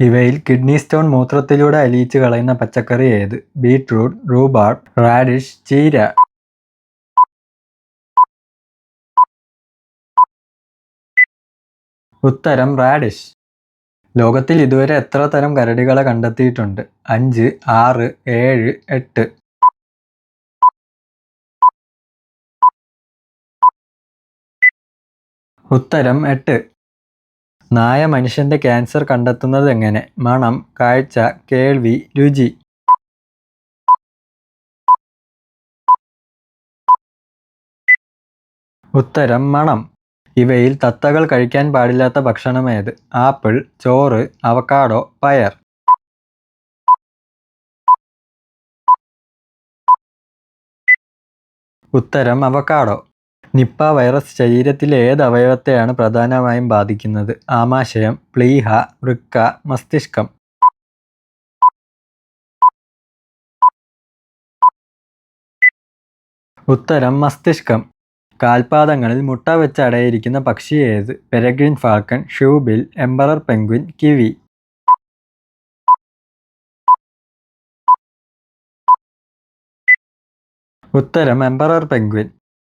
ഇവയിൽ kidney stone മൂത്രത്തിലൂടെ അലിയിച്ചു കളയുന്ന പച്ചക്കറി ഏത്? ബീട്രൂട്ട് റൂബാർഡ് റാഡിഷ് ചീര. ഉത്തരം റാഡിഷ് ലോകത്തിൽ ഇതുവരെ എത്ര തരം കരടികളെ കണ്ടെത്തിയിട്ടുണ്ട്? അഞ്ച് ആറ് ഏഴ് എട്ട്. ഉത്തരം എട്ട്. നായ മനുഷ്യന്റെ ക്യാൻസർ കണ്ടെത്തുന്നത് എങ്ങനെ? മണം കാഴ്ച കേൾവി രുചി. ഉത്തരം മണം. ഇവയിൽ തത്തകൾ കഴിക്കാൻ പാടില്ലാത്ത ഭക്ഷണമേത് ആപ്പിൾ ചോറ് അവക്കാഡോ പയർ. ഉത്തരം അവക്കാഡോ നിപ്പ വൈറസ് ശരീരത്തിലെ ഏത് അവയവത്തെയാണ് പ്രധാനമായും ബാധിക്കുന്നത്? ആമാശയം പ്ലീഹ വൃക്ക മസ്തിഷ്കം. ഉത്തരം മസ്തിഷ്കം. കാൽപാദങ്ങളിൽ മുട്ട വെച്ച് അടയിരിക്കുന്ന പക്ഷി ഏത്? Peregrine falcon shoebill emperor penguin kiwi. ഉത്തരം എംബറർ പെൻഗ്വിൻ